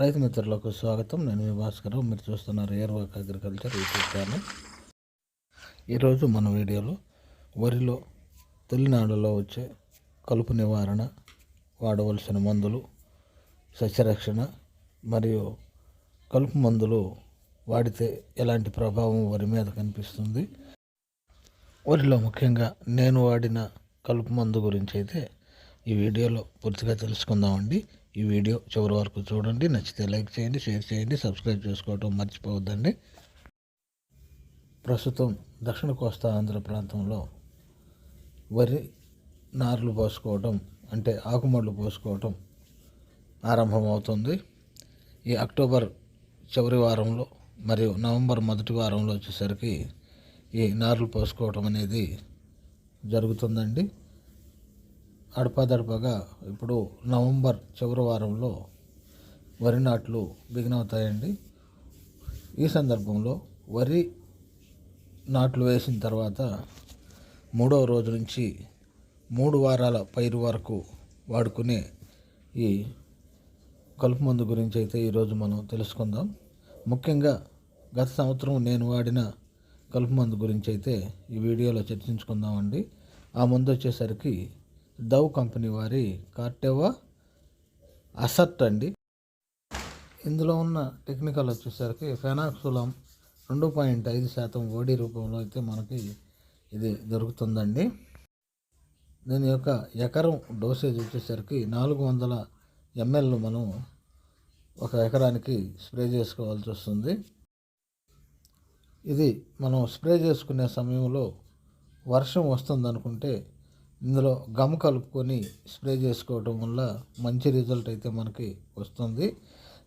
రైతు మిత్రులకు స్వాగతం. నేను మీ భాస్కర్ మీరు చూస్తున్నారు ఎయిర్ అగ్రికల్చర్ యూట్యూబ్ ఛానల్. ఈరోజు మన వీడియోలో వరిలో తొలినాడులో వచ్చే కలుపు నివారణ వాడవలసిన మందులు సస్యరక్షణ మరియు కలుపు మందులు వాడితే ఎలాంటి ప్రభావం వరి మీద కనిపిస్తుంది? వరిలో ముఖ్యంగా నేను వాడిన కలుపు మందు గురించి అయితే ఈ వీడియోలో పూర్తిగా తెలుసుకుందామండి. ఈ వీడియో చివరి వరకు చూడండి. నచ్చితే లైక్ చేయండి షేర్ చేయండి సబ్స్క్రైబ్ చేసుకోవటం మర్చిపోవద్దండి. ప్రస్తుతం దక్షిణ కోస్తా ఆంధ్ర ప్రాంతంలో వరి నార్లు పోసుకోవటం అంటే ఆకుమడులు పోసుకోవటం ఆరంభమవుతుంది. ఈ అక్టోబర్ చివరి వారంలో మరియు నవంబర్ మొదటి వారంలో వచ్చేసరికి ఈ నార్లు పోసుకోవటం అనేది జరుగుతుందండి. అడపాదడపగా ఇప్పుడు నవంబర్ చివరి వారంలో వరి నాట్లు బిగినవుతాయండి ఈ సందర్భంలో వరి నాట్లు వేసిన తర్వాత మూడవ రోజు నుంచి మూడు వారాల పైరు వరకు వాడుకునే ఈ కలుపు మందు గురించి అయితే ఈరోజు మనం తెలుసుకుందాం. ముఖ్యంగా గత సంవత్సరం నేను వాడిన కలుపు మందు గురించి అయితే ఈ వీడియోలో చర్చించుకుందామండి. ఆ మందు వచ్చేసరికి డవ్ కంపెనీ వారి కార్టెవా అసర్ట్ అండి. ఇందులో ఉన్న టెక్నికల్ వచ్చేసరికి ఫెనాక్సులం రెండు పాయింట్ ఐదు శాతం ఓడి రూపంలో అయితే మనకి ఇది దొరుకుతుందండి. దీని యొక్క ఎకరం డోసేజ్ వచ్చేసరికి నాలుగు వందల ఎంఎల్ మనం ఒక ఎకరానికి స్ప్రే చేసుకోవాల్సి వస్తుంది. ఇది మనం స్ప్రే చేసుకునే సమయంలో వర్షం వస్తుందనుకుంటే ఇందులో గమ్ కలుపుకొని స్ప్రే చేసుకోవడం వల్ల మంచి రిజల్ట్ అయితే మనకి వస్తుంది.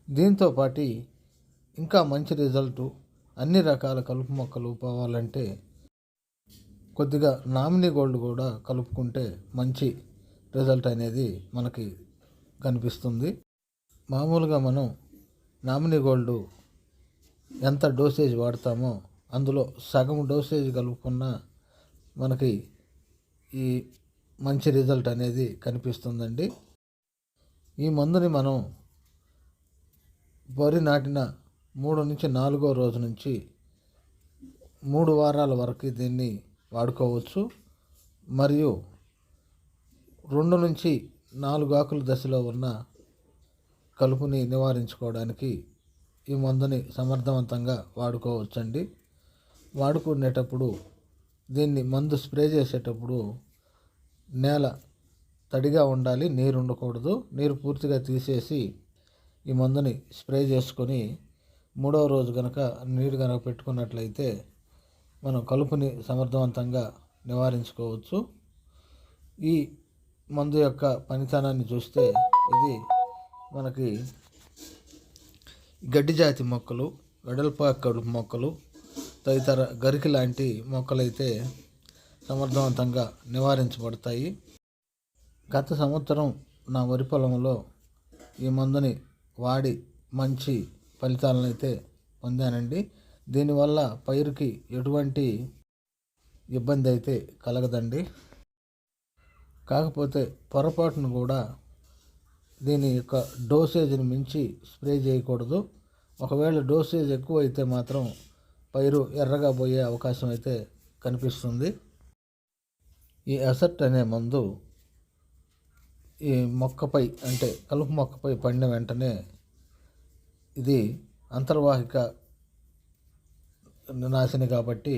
దీంతో పాటు ఇంకా మంచి రిజల్ట్ అన్ని రకాల కలుపు మొక్కలు పోవాలంటే కొద్దిగా నామినీ గోల్డ్ కూడా కలుపుకుంటే మంచి రిజల్ట్ అనేది మనకి కనిపిస్తుంది. మామూలుగా మనం నామినీ గోల్డ్ ఎంత డోసేజ్ వాడతామో అందులో సగం డోసేజ్ కలుపుకున్న మనకి ఈ మంచి రిజల్ట్ అనేది కనిపిస్తుందండి. ఈ మందుని మనం వరి నాటిన మూడు నుంచి నాలుగో రోజు నుంచి మూడు వారాల వరకు దీన్ని వాడుకోవచ్చు. మరియు రెండు నుంచి నాలుగు ఆకుల దశలో ఉన్న కలుపుని నివారించుకోవడానికి ఈ మందుని సమర్థవంతంగా వాడుకోవచ్చండి. వాడుకునేటప్పుడు దీన్ని మందు స్ప్రే చేసేటప్పుడు నేల తడిగా ఉండాలి నీరు ఉండకూడదు. నీరు పూర్తిగా తీసేసి ఈ మందుని స్ప్రే చేసుకొని మూడవ రోజు కనుక నీరు కనుక పెట్టుకున్నట్లయితే మనం కలుపుని సమర్థవంతంగా నివారించుకోవచ్చు. ఈ మందు యొక్క పనితనాన్ని చూస్తే ఇది మనకి గడ్డి జాతి మొక్కలు వెడల్పాకు కడుపు మొక్కలు తదితర గరికి లాంటి మొక్కలైతే సమర్థవంతంగా నివారించబడతాయి. గత సంవత్సరం నా వరి పొలంలో ఈ మందుని వాడి మంచి ఫలితాలను అయితే పొందానండి. దీనివల్ల పైరుకి ఎటువంటి ఇబ్బంది అయితే కలగదండి. కాకపోతే పొరపాటును కూడా దీని యొక్క డోసేజ్ని మించి స్ప్రే చేయకూడదు. ఒకవేళ డోసేజ్ ఎక్కువ అయితే మాత్రం పైరు ఎర్రగా పోయే అవకాశం అయితే కనిపిస్తుంది. ఈ అసెట్ అనే మందు ఈ మొక్కపై అంటే కలుపు మొక్కపై పడిన వెంటనే ఇది అంతర్వాహిక నాశని కాబట్టి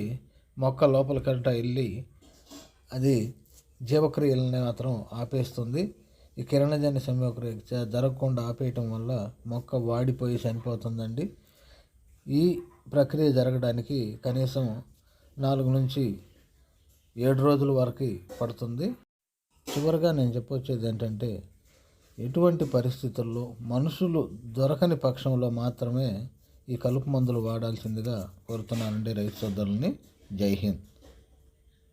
మొక్క లోపల లోపలికంట వెళ్ళి అది జీవక్రియలని మాత్రం ఆపేస్తుంది. ఈ కిరణజన్య సంయోక్రియ జరగకుండా ఆపేయటం వల్ల మొక్క వాడిపోయి చనిపోతుందండి. ఈ ప్రక్రియ జరగడానికి కనీసం నాలుగు నుంచి ఏడు రోజుల వరకు పడుతుంది. చివరిగా నేను చెప్పొచ్చేది ఏంటంటే ఎటువంటి పరిస్థితుల్లో మనుషులు దొరకని పక్షంలో మాత్రమే ఈ కలుపు మందులు వాడాల్సిందిగా కోరుతున్నానండి రైతు సోదరుల్ని. జై హింద్.